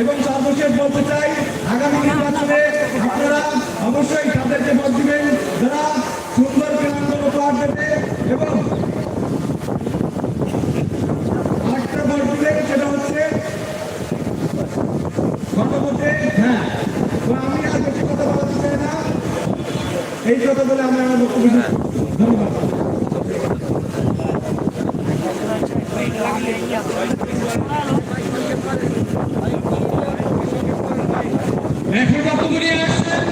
এবং সর্বশেষ বলতে চাই, আগামী নির্বাচনে আপনারা অবশ্যই তাদেরকে ভোট দিবেন। যারা সুন্দর ক্রীড়াঙ্গন উপহার দেবে এবং সেটা হচ্ছে হ্যাঁ আমি বলতে না। এই কথা বলে আমরা আমার বক্তব্য শেষ করছি। ধন্যবাদ এখন বক্তব্য নিয়ে আসছেন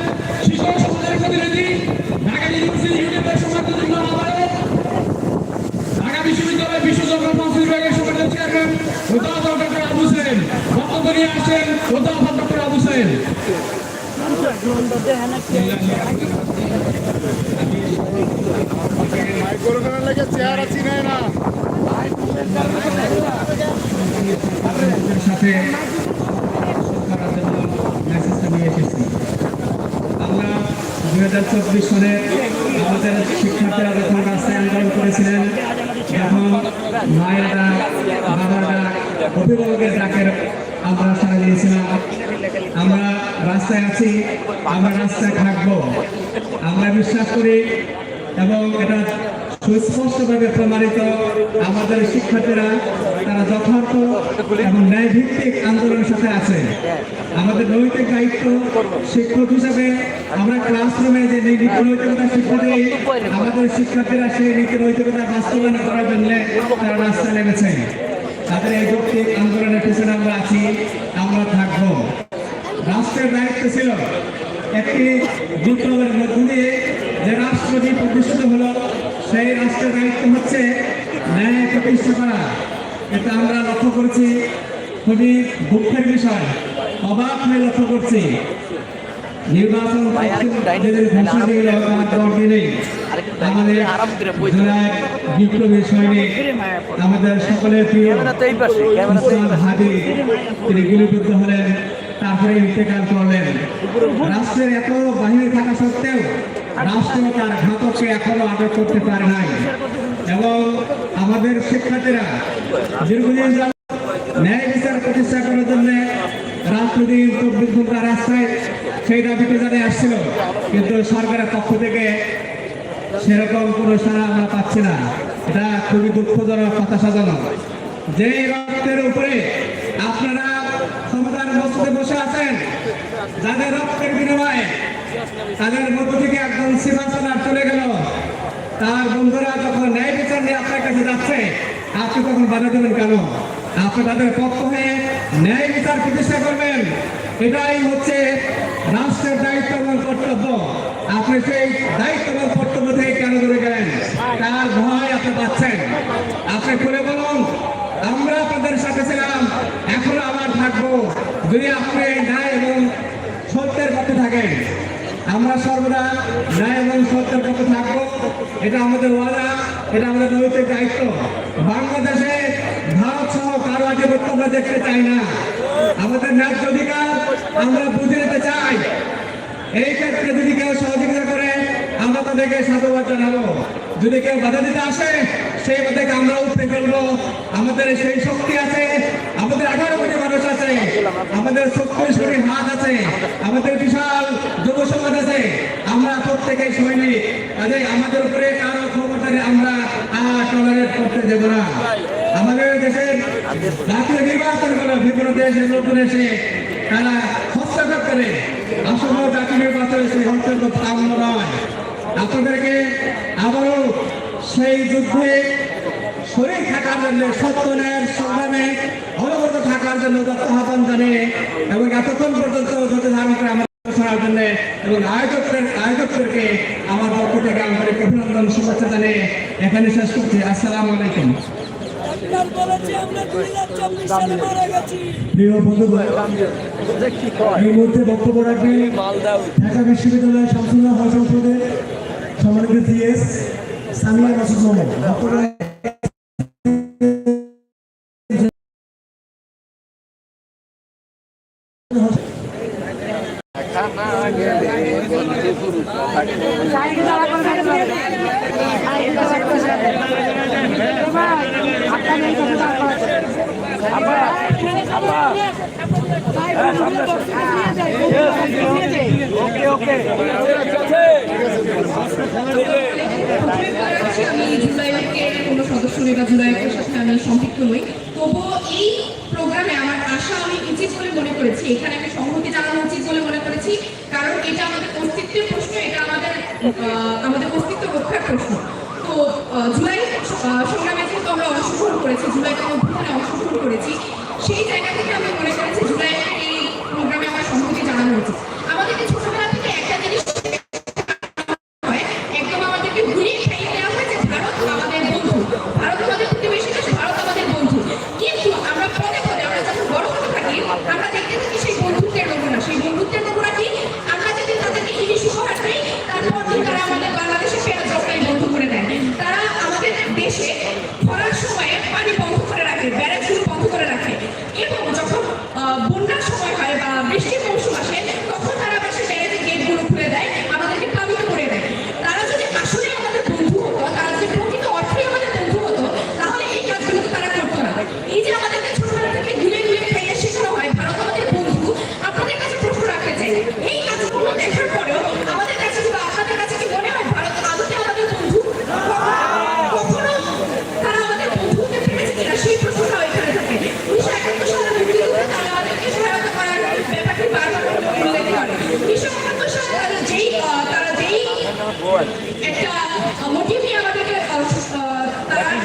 শিশু সমাজের প্রতিনিধি ঢাকা ইউনিভার্সিটি ইউনিটের সমাজের জন্য আবারও ঢাকা বিশ্ববিদ্যালয় বিশ্বচক্র মন্ত্রী বিভাগের সমাজের অধ্যাপক ডক্টর আবু সাহেব বক্তব্য নিয়ে আসছেন অধ্যাপক ডক্টর আবু সাহেব সাথে আমরা দুই হাজার চব্বিশ সালে আমাদের শিক্ষার্থীরা যখন রাস্তায় আন্দোলন করেছিলেন যখন মায়েরা, বাবারা অভিভাবকের ডাকের আমরা সারা দিয়েছিলাম। আমরা রাস্তায় আছি, আমরা রাস্তায় থাকব। আমরা বিশ্বাস করি এবং এটা সুস্পষ্টভাবে প্রমাণিত আমাদের শিক্ষার্থীরা, তারা যথার্থ এবং ন্যায়ভিত্তিক আন্দোলনের সাথে আছে। আমাদের নৈতিক দায়িত্ব শিক্ষক হিসাবে আমরা ক্লাসরুমে যে নীতি নৈতিকতা শিক্ষা দিই আমাদের শিক্ষার্থীরা সেই নীতি নৈতিকতা বাস্তবায়ন করার জন্য তারা রাস্তায় নেমেছে। তাদের এই যৌক্তিক আন্দোলনের পিছনে আমরা আছি আমরা থাকব। রাষ্ট্রের দায়িত্ব ছিল একটি বিপ্লবের মধ্য দিয়ে যে রাষ্ট্রটি প্রতিষ্ঠিত হলো সেই রাষ্ট্রের দায়িত্ব হচ্ছে ন্যায় প্রতিষ্ঠা করা। এটা আমরা লক্ষ্য করেছি। খুবই দুঃখের বিষয়। অবাক হয়ে লক্ষ্য করছি। নির্বাচন ঘোষণা নেই। আমাদের সৈনিক আমাদের সকলের প্রিয় উস্তাদ তিনি গুলিবিদ্ধ হলেন তারপরে ইন্তেকাল করলেন। রাষ্ট্রের এত বাহিনী থাকা সত্ত্বেও রাষ্ট্র তার ঘাতককে এখনও আটক করতে পারে নাই। এবং আমাদের শিক্ষার্থীরা দীর্ঘদিন ন্যায় বিচার প্রতিষ্ঠা করার জন্য রাজনৈতিক চব্বিশ ঘণ্টা রাস্তায় সেই দাবিতে জানিয়ে আসছিল। কিন্তু সরকারের পক্ষ থেকে সেরকম কোনো সারা আমরা পাচ্ছি না। এটা খুবই দুঃখজনক, হতাশাজনক। যে রক্তের উপরে আপনারা ক্ষমতার মধ্যে বসে আছেন, যাদের রক্তের বিনিময়ে তাদের মধ্য থেকে একজন সীমান্তনার চলে গেল। তার বন্ধুরা যখন ন্যায় বিচার নিয়ে আপনার কাছে যাচ্ছে, আপনি তখন বাধা দেবেন কেন? আপনি তাদের পক্ষ হয়ে ন্যায় বিচার প্রতিষ্ঠা করবেন। এটাই হচ্ছে রাষ্ট্রের দায়িত্ব এবং কর্তব্য। আপনি সেই দায়িত্ব এবং কর্তব্য থেকে কেন দূরে গেলেন? তার ভয় আপনি পাচ্ছেন। আপনি খুলে বলুন, আমরা আপনাদের সাথে ছিলাম, এখনও আবার থাকব। যদি আপনি ন্যায় এবং সত্যের পথে থাকেন, আমরা সর্বদা ন্যায় এবং সত্যের পথে থাকব। এটা আমাদের ওয়াদা, এটা আমাদের নৈতিক দায়িত্ব। বাংলাদেশে ভারত সহ কারও আধিপত্য আমরা দেখতে চাই না। আমাদের ন্যায্য অধিকার আমরা বুঝে নিতে চাই। এই ক্ষেত্রে যদি কেউ সহযোগিতা করে, আমরা তাদেরকে সাধুবাদ জানাব। যদি কেউ বাধা দিতে আসে, সেই বাধাকে আমরা উঠতে ফেলব। আমাদের সেই শক্তি আছে, আমাদের আঠারো কোটি মানুষ আছে, আমাদের ছত্রিশ কোটি হাত আছে, আমাদের বিশাল যুব সমাজ আছে। আমরা প্রত্যেকেই সৈনিক কাজে আমাদের উপরে কারও ক্ষমতাকে আমরা টলারেট করতে দেব না। আমাদের দেশের জাতীয় নির্বাচন করে বিভিন্ন দেশের নতুন এসে তারা হস্তক্ষেপ করে। আসন্ন জাতীয় নির্বাচন সেই হস্তক্ষেপ কাম্য নয়। আপনাদেরকে আবারও সেই যুদ্ধে শরীর থাকার জন্য, সত্য ন্যায়ের সংগ্রামে অনবরত থাকার জন্য যত আহ্বান জানিয়ে এবং এতক্ষণ পর্যন্ত যত ধারণ করে আমার শোনার জন্য এবং আয়োজকদের আয়োজকদেরকে আমার পক্ষ থেকে আন্তরিক অভিনন্দন, শুভেচ্ছা জানিয়ে এখানে শেষ করছি। আসসালামু আলাইকুম। প্রিয় বন্ধুগণ এই মুহূর্তে বক্তব্য রাখবেন ঢাকা বিশ্ববিদ্যালয়ের শামসুল্লাহ হল সংসদের সম্মানিত সিএস সামিয়া মাসুদ মোহাম্মদ। বক্তব্য রাখ- আমি জুলাইকে কোনো সদস্য নেই বা জুলাইয়ের সাথে আমি সম্পৃক্ত নই তবুও এই প্রোগ্রামে আমার আসা আমি উচিত বলে মনে করেছি এখানে আমি সংহতি উচিত বলে মনে করেছি কারণ এটা আমাদের অস্তিত্বের প্রশ্ন এটা আমাদের আমাদের অস্তিত্ব প্রশ্ন তো জুলাই সংগ্রামে যেহেতু আমরা অংশগ্রহণ করেছি জুলাই অভ্যুত্থানে অংশগ্রহণ করেছি সেই জায়গা থেকে আমি মনে করেছি জুলাই এই প্রোগ্রামে আমার সম্মতি জানানো উচিত। আমাদেরকে ছোটবেলা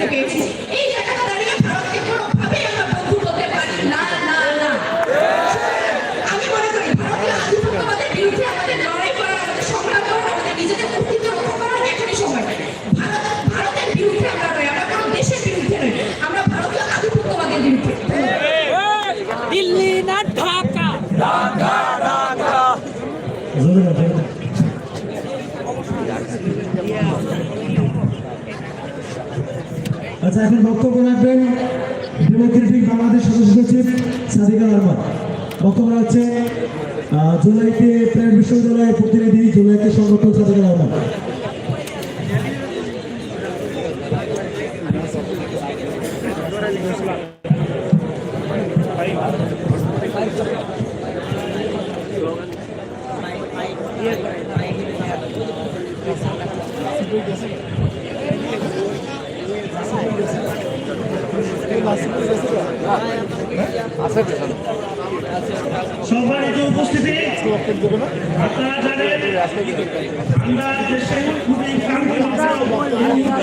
থেকে আচ্ছা এখন বক্তব্য রাখবেন। ডেমোক্রেটিক বাংলাদেশ সদস্য সচিব সাদিকা রহমান। বক্তব্য হচ্ছে জুলাইতে প্রায় বিশ্ববিদ্যালয়ের প্রতিনিধি জুলাইতে সংগঠন সাদিকা রহমান। সম্মানিত উপস্থিতি, আপনারা খুবই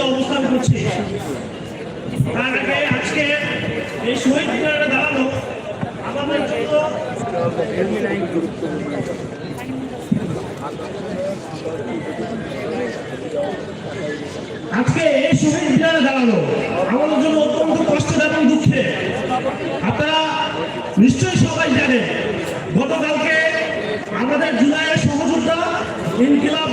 অবস্থান আজকে এই শহীদ মিনারে দাঁড়ানো আমাদের আজকে এই শহীদ দাঁড়ানো আমাদের জন্য অত্যন্ত কষ্টের এবং দুঃখে আপনারা নিশ্চয়ই সবাই জানেন গতকালকে আমাদের জুলাইয়ের সহযোদ্ধা ইনকিলাব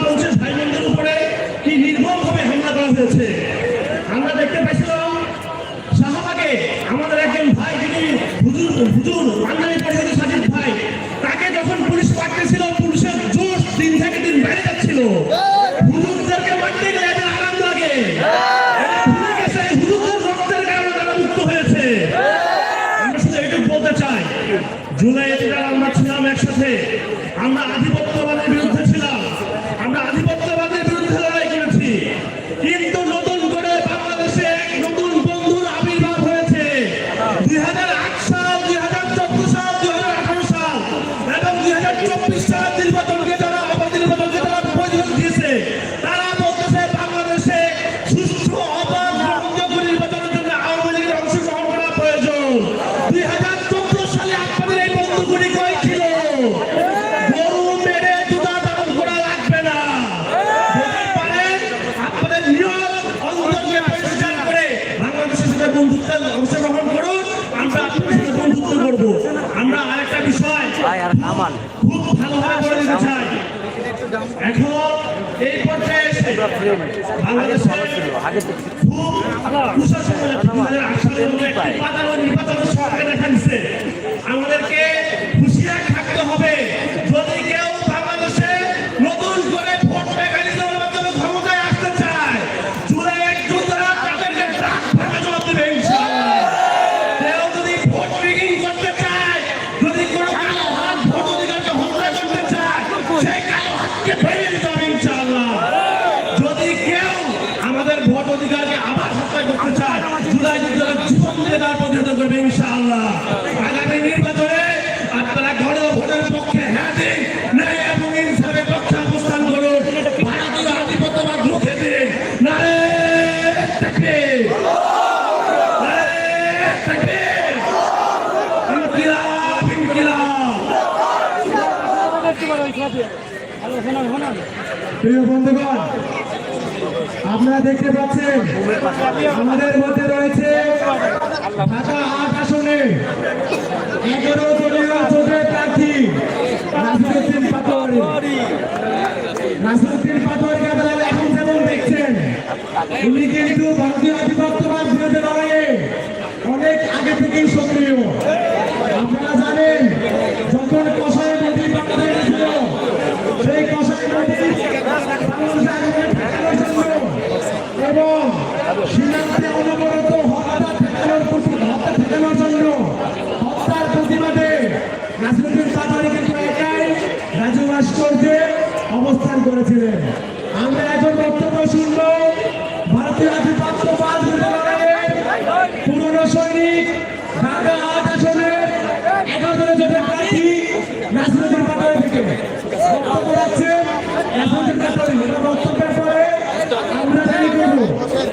এখন এই পর্যায়ে এসে বাংলাদেশের প্রশাসন দু হাজার আট সালের নির্বাচনের আমাদেরকে হুঁশিয়ার থাকতে হবে যদি কেউ বাংলাদেশে নতুন করে ভোট মেকানিজমের মাধ্যমে ক্ষমতায় আসতে চায় জুলাই এক যোদ্ধারা তাদেরকে ট্রাক ভাঙা জবাব দেবে ইনশাআল্লাহ কেউ যদি ভোট রিগিং করতে চায় যদি কোনো কালো হাত ভোট অধিকারকে হত্যা করতে চায় সেই কালো হাতকে ভেঙে দিতে হবে ইনশাআল্লাহ যদি কেউ আমাদের ভোট অধিকারকে আবার হত্যা করতে চায় জুলাই যুদ্ধের জীবন দিয়ে তার প্রতিহত করবে ইনশাআল্লাহ আগামী নির্বাচনে আপনারা ঘরে ভোটের পক্ষে হ্যাঁ দিন ন্যায় এবং ইনসাফের পক্ষে অবস্থান করুন ভারতীয় আধিপত্যবাদ রুখে দিন নারে তাকবীর নারে তাকবীর ইনকিলাব ইনকিলাব প্রিয় বন্ধুগণ, আপনারা দেখতে পাচ্ছেন, আমাদের মধ্যে রয়েছে এখন দেখছেন, উনি কিন্তু ভারতীয় অনেক আগে থেকেই সক্রিয়। আপনারা জানেন, যখন কষায় সেই কষায় বাংলাদেশে আগুনে ঠেকানোর জন্য এবং প্রতিবাদে নাসিরুদ্দিন একাই রাজু ভাস্কর্যে অবস্থান করেছিলেন আমরা এখন বক্তব্য ভারতীয় বিরোধী লড়াইয়ে পুরনো সৈনিক, ঢাকা আট এগারো জনের জোটের প্রার্থী নাসিরুদ্দিন পাটোয়ারি থেকে বক্তব্য রাখছেন নাসিরুদ্দিন পাটোয়ারি এবার বক্তব্যের পরে আমরা জানি করব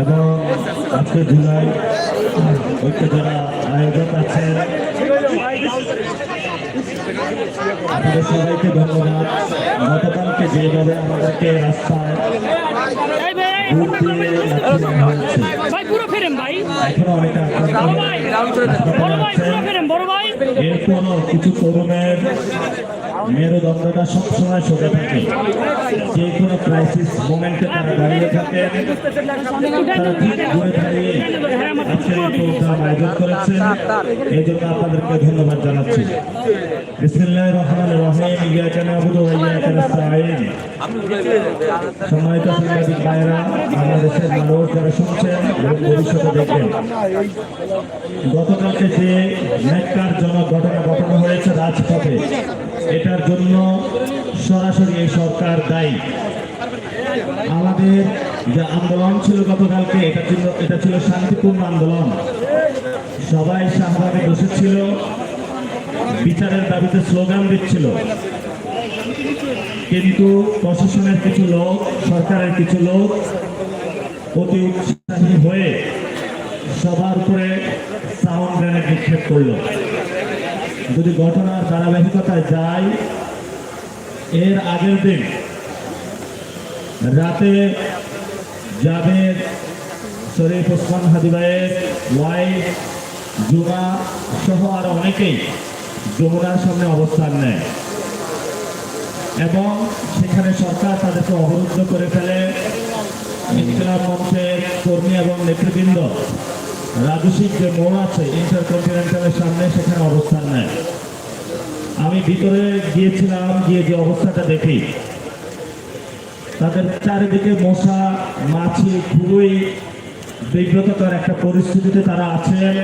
এবং আজকে জুলাই ঐক্য যারা আয়োজক আছেন আপনাদের সবাইকে ধন্যবাদ গতকালকে যেভাবে আমাদেরকে রাস্তায় ভোট দিয়ে লাথি মারা হয়েছে ভাই পুরো ফেরেন ভাই। বড় ভাই বড় ভাই পুরো ফেরেন বড় ভাই। এরপরও কিছু তরুণের মেরুদণ্ডটা সবসময় সোজা থাকে। যে কোনো ক্রাইসিস মোমেন্টে তারা দাঁড়িয়ে থাকে। তারা ঠিক ঘুরে দাঁড়িয়ে আজকে এই প্রোগ্রাম আয়োজন করেছেন। এই জন্য আপনাদেরকে ধন্যবাদ জানাচ্ছি। বিসমিল্লাহ রহমান রহিম ইয়াকা নাবুদু ওয়া ইয়াকা নাস্তাঈন। সম্মানিত সাংবাদিক ভাইরা বাংলাদেশের ভবিষ্যতে গতকালকে যে ন্যাক্কারজনক ঘটানো হয়েছে রাজপথে, এটার জন্য সরাসরি এই সরকার দায়ী। আমাদের যে আন্দোলন ছিল গতকালকে এটা ছিল এটা ছিল শান্তিপূর্ণ আন্দোলন। সবাই শাহবাগে বসেছিল, বিচারের দাবিতে স্লোগান দিচ্ছিল। কিন্তু প্রশাসনের কিছু লোক, সরকারের কিছু লোক অতি উৎসাহী হয়ে সবার উপরে সাউন্ড গ্রেনেড নিক্ষেপ করল। যদি ঘটনার ধারাবাহিকতায় যায়, এর আগের দিন রাতে জাভেদ শরীফ ওসমান হাদিবাইয়ের ওয়াইফ জুমা সহ আর অনেকেই যমুনার সামনে অবস্থান নেয়। এবং সেখানে সরকার তাদেরকে অবরুদ্ধ করে ফেলে। ইনকিলাব মঞ্চের কর্মী এবং নেতৃবৃন্দ রাজস্বিক যে মোড় আছে, ইন্টারকন্টিনেন্টালের সামনে সেখানে অবস্থান নেয়। আমি ভিতরে গিয়েছিলাম, গিয়ে যে অবস্থাটা দেখি। তাদের চারিদিকে মশা, মাছি খুবই বিব্রতকর একটা পরিস্থিতিতে তারা আছেন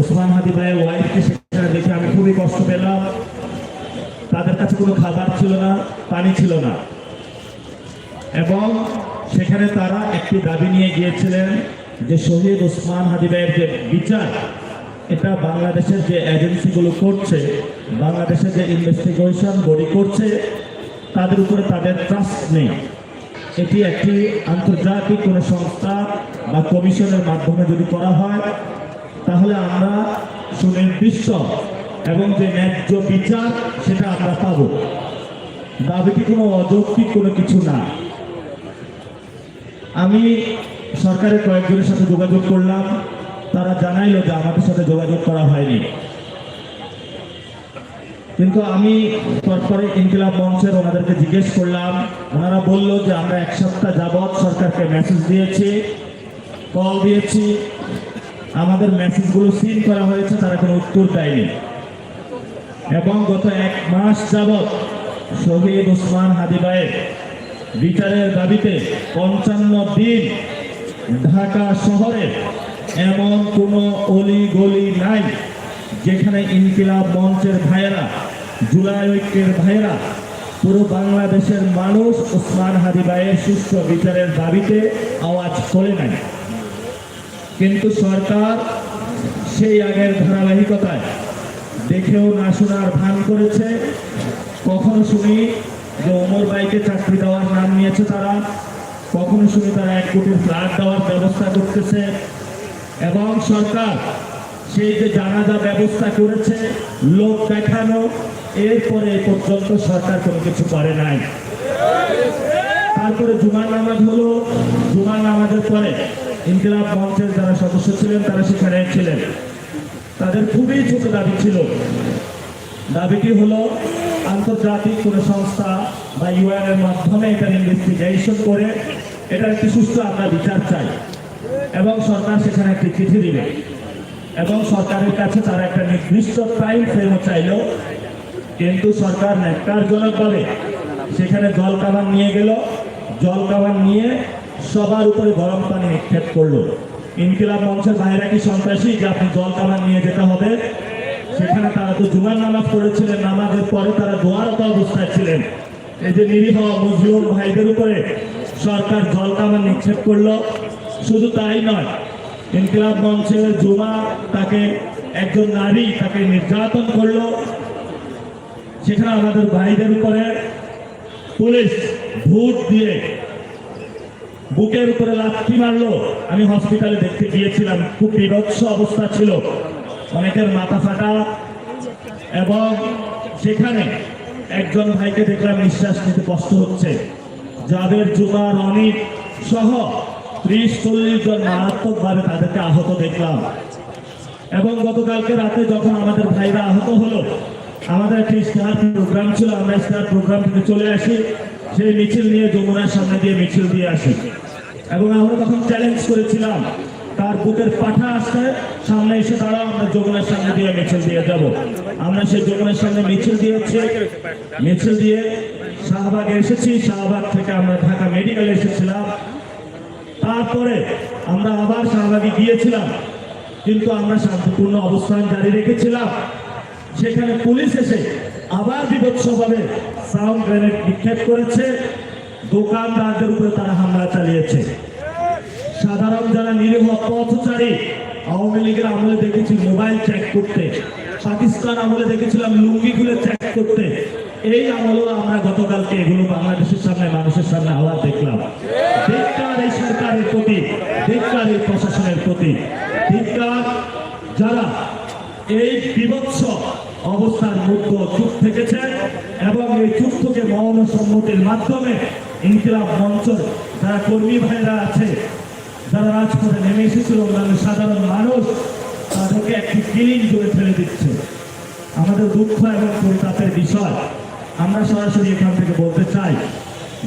ওসমান হাদি ভাইয়ের ওয়াইফকে সেখানে দেখে আমি খুবই কষ্ট পেলাম। তাদের কাছে কোনো খাবার ছিল না, পানি ছিল না। এবং সেখানে তারা একটি দাবি নিয়ে গিয়েছিলেন যে শহীদ ওসমান হাদি ভাইয়ের যে বিচার, এটা বাংলাদেশের যে এজেন্সিগুলো করছে, বাংলাদেশের যে ইনভেস্টিগেশন বডি করছে, তাদের উপরে তাদের ট্রাস্ট নেই। এটি একটি আন্তর্জাতিক কোনো সংস্থা বা কমিশনের মাধ্যমে যদি করা হয়, তাহলে আমরা সুনির্দিষ্ট এবং যে ন্যায্য বিচার, সেটা আমরা পাবো। দাবিটি কোনো অযৌক্তিক কোনো কিছু না। আমি সরকারের কয়েকজনের সাথে যোগাযোগ করলাম। তারা জানাইলো যে আমাদের সাথে যোগাযোগ করা হয়নি। কিন্তু আমি তারপরে ইনকিলাব মঞ্চের ওনাদেরকে জিজ্ঞেস করলাম। ওনারা বলল যে আমরা এক সপ্তাহ যাবৎ সরকারকে মেসেজ দিয়েছি কল দিয়েছি। আমাদের মেসেজগুলো সিন করা হয়েছে, তারা কোনো উত্তর দেয়নি। এবং গত এক মাস যাবৎ শহীদ ওসমান হাদিবাইয়ের বিচারের দাবিতে পঞ্চান্ন দিন ঢাকা শহরে এমন কোনো অলি গলি নাই যেখানে ইনকিলাব মঞ্চের ভাইয়েরা, জুলাই ঐক্যের ভাইয়েরা, পুরো বাংলাদেশের মানুষ ওসমান হাদিবাইয়ের সুস্থ বিচারের দাবিতে আওয়াজ করে নাই। কিন্তু সরকার সেই আগের ধারাবাহিকতায় দেখেও না শোনার ভান করেছে। কখনো শুনি যে ওমর ভাইকে চাকরি দেওয়ার নাম নিয়েছে তারা। কখনো শুনি তারা এক কোটি ফ্ল্যাট দেওয়ার ব্যবস্থা করতেছে। এবং সরকার সেই যে জানাজা ব্যবস্থা করেছে, লোক দেখানো, এরপরে পর্যন্ত সরকার কোনো কিছু করে নাই। তারপরে জুমার নামাজ হলো। জুমার নামাজের পরে ইনকিলাব মঞ্চের যারা সদস্য ছিলেন, তারা সেখানে ছিলেন। তাদের খুবই ছোট দাবি ছিল। দাবিটি হলো, আন্তর্জাতিক কোনো সংস্থা বা ইউএন এর মাধ্যমে এটার ইনভেস্টিগেশন করে এটার একটি সুস্থ আমরা বিচার চাই। এবং সরকার সেখানে একটি চিঠি দিবে। এবং সরকারের কাছে তারা একটা নির্দিষ্ট টাইম ফ্রেমও চাইল কিন্তু সরকার ন্যাক্কারজনকভাবে সেখানে জল কামান নিয়ে গেল। জল কামান নিয়ে সবার উপরে গরম পানি নিক্ষেপ করল। ইনকিলাব মঞ্চের বাইরে কি সন্ত্রাসী? যে আপনি জল কামান নিয়ে যেতে হবে। সেখানে তারা তো জুমার নামাজ পড়েছিলেন, নামাজের পরে তারা দোয়ারত অবস্থায় ছিলেন। এই যে নিরীহ মজলুম ভাইদের উপরে সরকার জল কামান নিক্ষেপ করল। শুধু তাই নয়, ইনকিলাব মঞ্চের জুমা তাকে একজন নারী তাকে নির্যাতন করল। সেখানে আমাদের ভাইদের উপরে পুলিশ ভোট দিয়ে বুকের উপরে লাথি মারলো। আমি হসপিটালে দেখতে গিয়েছিলাম, খুব বিভৎস অবস্থা ছিল। অনেকের মাথা ফাটা। এবং সেখানে একজন ভাইকে দেখলাম নিঃশ্বাস নিতে কষ্ট হচ্ছে। যাদের জুমার অনেক সহ ত্রিশ, চল্লিশ জন মারাত্মকভাবে তাদেরকে আহত দেখলাম। এবং গতকালকে রাতে যখন আমাদের ভাইরা আহত হলো, আমাদের একটি স্টার প্রোগ্রাম ছিল, আমরা স্টার প্রোগ্রাম থেকে চলে আসি। সেই মিছিল নিয়ে যমুনার সামনে দিয়ে মিছিল দিয়ে আসি। এবং আমরা তখন চ্যালেঞ্জ করেছিলাম, তার বুকের পাঠা আসতে, সামনে এসে দাঁড়াও, আমরা যমুনার সামনে দিয়ে মিছিল দিয়ে যাব। আমরা সেই যমুনার সামনে মিছিল দিয়েছি মিছিল দিয়ে শাহবাগে এসেছি। শাহবাগ থেকে আমরা ঢাকা মেডিকেলে এসেছিলাম। তারপরে আমরা আবার শাহবাগে গিয়েছিলাম, কিন্তু আমরা শান্তিপূর্ণ অবস্থান জারি রেখেছিলাম। সেখানে পুলিশ এসে আবার বিভৎসভাবে সাউন্ড গ্রেনেড নিক্ষেপ করেছে। দোকানদারদের উপরে তারা হামলা চালিয়েছে। সাধারণ যারা নিরীহ পথচারী, আওয়ামী লীগের আমলে দেখেছি মোবাইল চেক করতে। পাকিস্তান আমলে দেখেছিলাম লুঙ্গি খুলে চেক করতে। এই আমলেও আমরা গতকালকে এগুলো বাংলাদেশের সামনে, মানুষের সামনে আবার দেখলাম। ধিক্কার এই সরকারের প্রতি, ধিক্কার এই প্রশাসনের প্রতি। ধিক্কার যারা এই বিভৎস অবস্থার মধ্যে চুপ থেকেছে এবং এই চুপ থেকে সম্মতির মাধ্যমে ইনকিলাব মঞ্চর যারা কর্মী ভাইরা আছে, যারা রাজপথে নেমে এসেছিল অন্যান্য সাধারণ মানুষ, তাদেরকে একটি কিলিং করে ফেলে দিচ্ছে। আমাদের দুঃখ এবং পরিতাপের বিষয়। আমরা সরাসরি এখান থেকে বলতে চাই,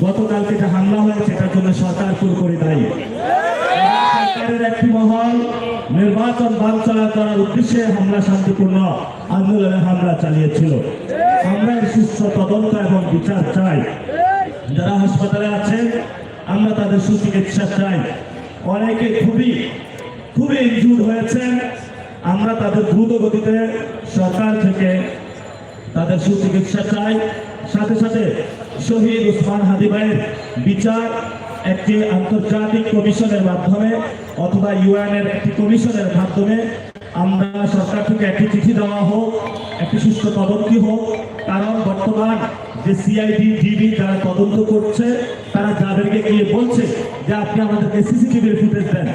গতকালকে যে হামলা হয়েছে, এটার জন্য সরকার পুরোপুরি দায়ী। সরকারের একটি মহল, নির্বাচন বাঞ্ছনা করার উদ্দেশ্যে হামলা শান্তিপূর্ণ আন্দোলনে হামলা চালিয়েছিল। আমরা এর সুস্থ তদন্ত এবং বিচার চাই। যারা হাসপাতালে আছেন, আমরা তাদের সুচিকিৎসা চাই। অনেকে খুবই খুবই ইনজুর হয়েছেন। আমরা তাদের দ্রুত গতিতে সরকার থেকে তাদের সুচিকিৎসা চাই। সাথে সাথে শহীদ উসমান হাদি ভাইয়ের বিচার একটি আন্তর্জাতিক কমিশনের মাধ্যমে অথবা ইউএনের একটি কমিশনের মাধ্যমে আমরা সরকার থেকে একটি চিঠি দেওয়া হোক, একটি সুস্থ তদন্তি হোক, কারণ বর্তমান যে সিআইডি ডিবি যারা তদন্ত করছে, তারা যাদেরকে গিয়ে বলছে যে আপনি আমাদেরকে সিসিটিভির ফুটেজ দেন।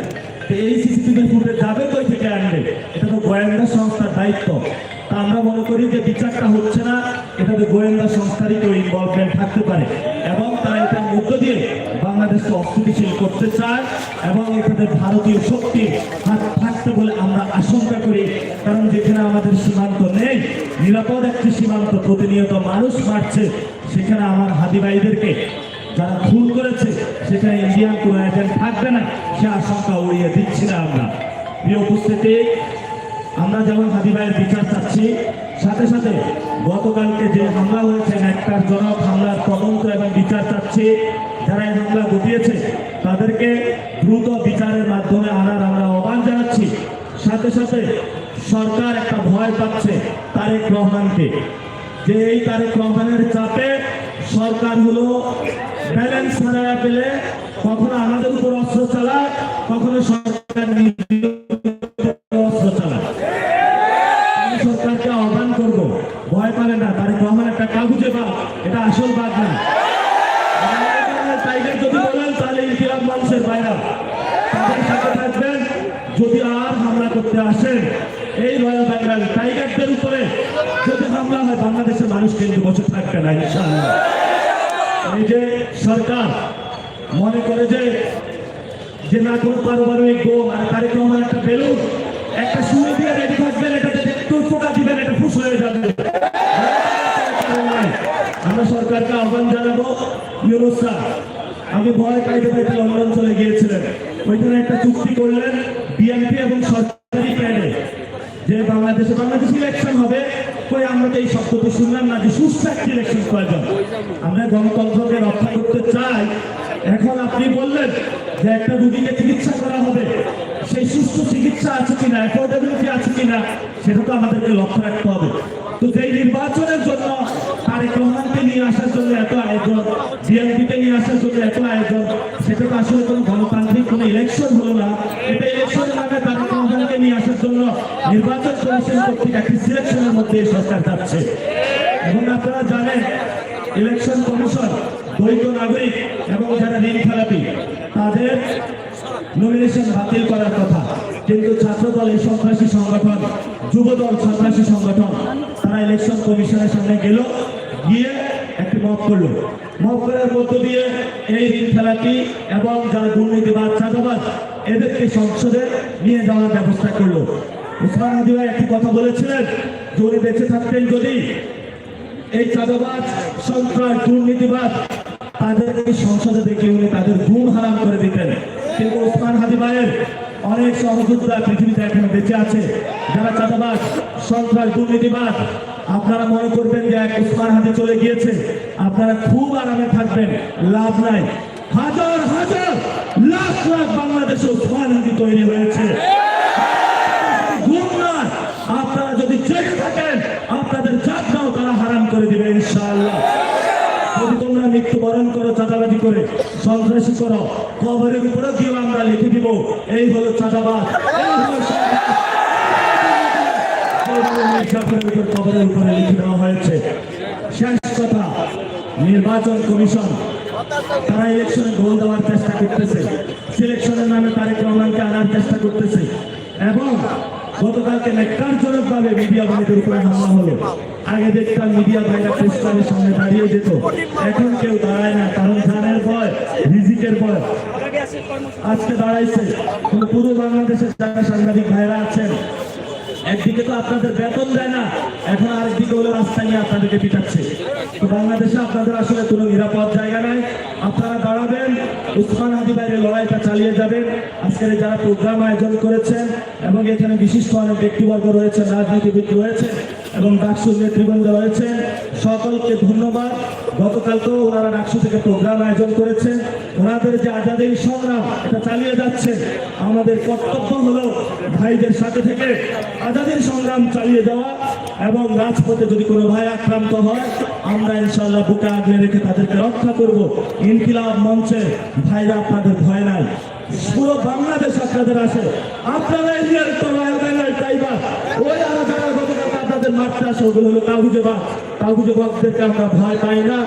এই সিসিটিভির ফুটেজ যাবে কই থেকে আনবে? এটা তো গোয়েন্দা সংস্থার দায়িত্ব। তা আমরা মনে করি যে বিচারটা হচ্ছে না এটাতে গোয়েন্দা সংস্থারই তো ইনভলভমেন্ট থাকতে পারে। এবং এটার মধ্য দিয়ে বাংলাদেশকে অস্থিতিশীল করতে চায় এবং এটাতে ভারতীয় শক্তি হাত থাকতে বলে আমরা আশঙ্কা করি। কারণ যেখানে আমাদের সীমান্ত নেই, নিরাপদ একটি সীমান্ত প্রতিনিয়ত মানুষ মারছে, সেখানে আমার হাদি ভাইদেরকে যারা খুন করেছে, সেখানে ইন্ডিয়ান কোনো এজেন্ট থাকবে না, সে আশঙ্কা উড়িয়ে দিচ্ছি না আমরা। প্রিয় উপস্থিতি আমরা যেমন হাদি ভাইয়ের বিচার চাচ্ছি, সাথে সাথে গতকালকে যে হামলা হয়েছে একটার জনক হামলার তদন্ত এবং বিচার চাচ্ছি, যারা এই হামলা ঘটিয়েছে, তাদেরকে দ্রুত বিচারের মাধ্যমে আনার আমরা আহ্বান জানাচ্ছি। সাথে সাথে সরকার একটা ভয় পাচ্ছে তারেক রহমানকে, যে এই তারেক রহমানের চাপে সরকার হলো ব্যালেন্স হারায় পেলে কখনো আমাদের উপর অস্ত্র চালায় কখনো সরকার নিজের উপর অস্ত্র চালায় আমি সরকারকে আহ্বান করব ভয় পাবে না তারেক রহমান একটা কাগজে বাদ এটা আসল বাদ না টাইগার যদি বলেন তাহলে ইনকিলাব মানুষের বাইরা তাদের সাথে থাকবেন যদি আর হামলা করতে আসেন এই রয়্যাল বেঙ্গল টাইগারদের উপরে যদি হামলা হয়, বাংলাদেশের মানুষ কিন্তু বসে থাকবে না এই যে সরকার মনে করে যে যে না কোনো পারমাণবিক বোম আর তারেক রহমান একটা বেলুন, একটা শুনে দিয়ে রেডি থাকবেন এটাতে একটু ফোকা দিবেন, এটা ফুস হয়ে যাবে। আমরা সরকারকে আহ্বান জানাব, ইউনুস আমি ভয় পাইতে পাইতে লন্ডন চলে গিয়েছিলেন। ওইখানে একটা চুক্তি করলেন, বিএনপি এবং সরকারি। প্যানে যে বাংলাদেশে বাংলাদেশ ইলেকশন হবে, কই আমরা তো এই শব্দ তো শুনলাম না যে সুস্থ একটি ইলেকশন প্রয়োজন আমরা গণতন্ত্রকে রক্ষা করতে চাই। এখন আপনি বললেন যে একটা রুগীকে চিকিৎসা করা হবে। সেই সুস্থ চিকিৎসা আছে কিনা অ্যাফোর্ডেবিলিটি আছে কিনা, সেটা তো আমাদেরকে লক্ষ্য রাখতে হবে। তো যেই নির্বাচনের জন্য তারেক রহমানকে নিয়ে আসার জন্য এত আয়োজন, বিএনপিকে নিয়ে আসার জন্য এত আয়োজন, সেটা তো আসলে কোনো গণতান্ত্রিক কোনো ইলেকশন হলো না। এটা ইলেকশনের নামে নিয়ে আসার জন্য নির্বাচন কমিশন কর্তৃক একটি সিলেকশনের মধ্যে সরকার যাচ্ছে। এবং আপনারা জানেন ইলেকশন কমিশন দ্বৈত নাগরিক এবং যারা ঋণ খেলাপি, তাদের নমিনেশন বাতিল করার কথা। কিন্তু ছাত্রদল এই সন্ত্রাসী সংগঠন, যুবদল সন্ত্রাসী সংগঠন, তারা ইলেকশন কমিশনের সামনে গেল, গিয়ে একটি মত করল। মত করার মধ্য দিয়ে এই ঋণ খেলাপি এবং যারা দুর্নীতিবাদ চাঁদাবাদ এদেরকে সংসদে নিয়ে যাওয়ার ব্যবস্থা করল। উসমান হাদি ভাই একটি কথা বলেছিলেন যে উনি বেঁচে থাকতেন যদি এই চাঁদাবাজ, সন্ত্রাস দুর্নীতিবাদ তাদেরকে সংসদে দেখে উনি তাদের ঘুম হারাম করে দিতেন। কিন্তু ওসমান হাদি ভাইয়ের অনেক সহযোদ্ধা পৃথিবীতে এখনও বেঁচে আছে। যারা চাঁদাবাজ, সন্ত্রাস দুর্নীতিবাদ আপনারা মনে করবেন যে এক ওসমান হাদি চলে গিয়েছে। আপনারা খুব আরামে থাকবেন, লাভ নাই। হাজার হাজার, লাখ লাখ বাংলাদেশে হাদি তৈরি হয়েছে। আপনারা যদি জেগে থাকেন, আপনাদের চাকরাও তারা হারাম করে দিবে, ইনশাআল্লাহ। মৃত্যুবরণ করো, চাঁদাবাজি করে, সন্ত্রাসী করো খবরের উপরে আমরা লিখে দিব, এই হলো চাঁদাবাদ মির্জাফরের উপরে লিখে দেওয়া হয়েছে। শেষ কথা, নির্বাচন কমিশন তারা ইলেকশনে গোল দেওয়ার চেষ্টা করতেছে। সিলেকশনের নামে তারেক রহমানকে আনার চেষ্টা করতেছে। এবং গতকালকে নেককারজনক ভাবে মিডিয়া ভাইদের উপরে হামলা হলো। আগে দেখতাম মিডিয়া ভাইরা ক্লাবের সামনে দাঁড়িয়ে যেত। এখন কেউ দাঁড়ায় না, কারণ জানের ভয়, রিজিকের ভয়। আজকে দাঁড়াইছে। পুরো বাংলাদেশের যারা সাংবাদিক ভাইরা আছেন একদিকে তো আপনাদের বেতন দেয় না, এখন আরেকদিকে হলো রাস্তা নিয়ে আপনাদেরকে পিটাচ্ছে। তো বাংলাদেশে আপনাদের আসলে কোনো নিরাপদ জায়গা নাই। আপনারা দাঁড়াবেন, উসমান হাদি বাইরে লড়াইটা চালিয়ে যাবেন। আজকের যারা প্রোগ্রাম আয়োজন করেছেন এবং এখানে বিশিষ্ট অনেক ব্যক্তিবর্গ রয়েছেন, রাজনীতিবিদ রয়েছে এবং ডাকসুর নেতৃবৃন্দ রয়েছেন সকলকে ধন্যবাদ। গতকালকেও ওনারা ডাকসু থেকে প্রোগ্রাম আয়োজন করেছেন ওনাদের যে আজাদের সংগ্রাম, এটা চালিয়ে যাচ্ছে। আমাদের কর্তব্য হলো ভাইদের সাথে থেকে আজাদের সংগ্রাম চালিয়ে যাওয়া এবং রাজপথে যদি কোনো ভাই আক্রান্ত হয়, আমরা ইনশাল্লাহ বুকে আগলে রেখে তাদেরকে রক্ষা করব। ইনকিলাব মঞ্চে ভাইরা আপনাদের ভয় নাই। পুরো বাংলাদেশ আপনাদের আছে। আপনারা ইন্ডিয়ার তো বেঙ্গল টাইগার ওই আসে ওগুলো হলো কাউজে বাঘ আমরা ভয় পাই না।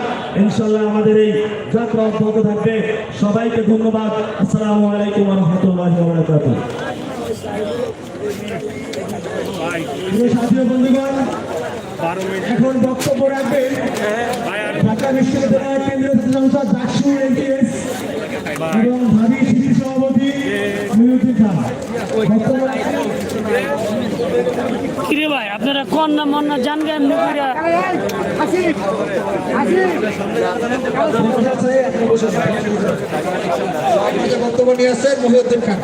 ইনশাল্লাহ আমাদের এই যাত্রা অব্যাহত থাকবে। সবাইকে ধন্যবাদ। আসসালামু আলাইকুম রহমতুল্লাহ বন্ধুগণ এখন বক্তব্য রাখবেন ঢাকা বিশ্ববিদ্যালয়ের কেন্দ্রীয় সংসদ ডাকসু এনটিএস এবং ভাবি শিশু সভাপতি কিরে ভাই আপনারা কোন না মন না জানবে এমনি করে বক্তব্য নিয়ে আসছেন মহিউদ্দিন খান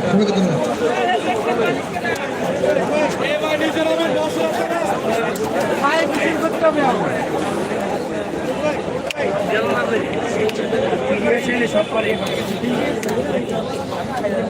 ছেলে সব করে।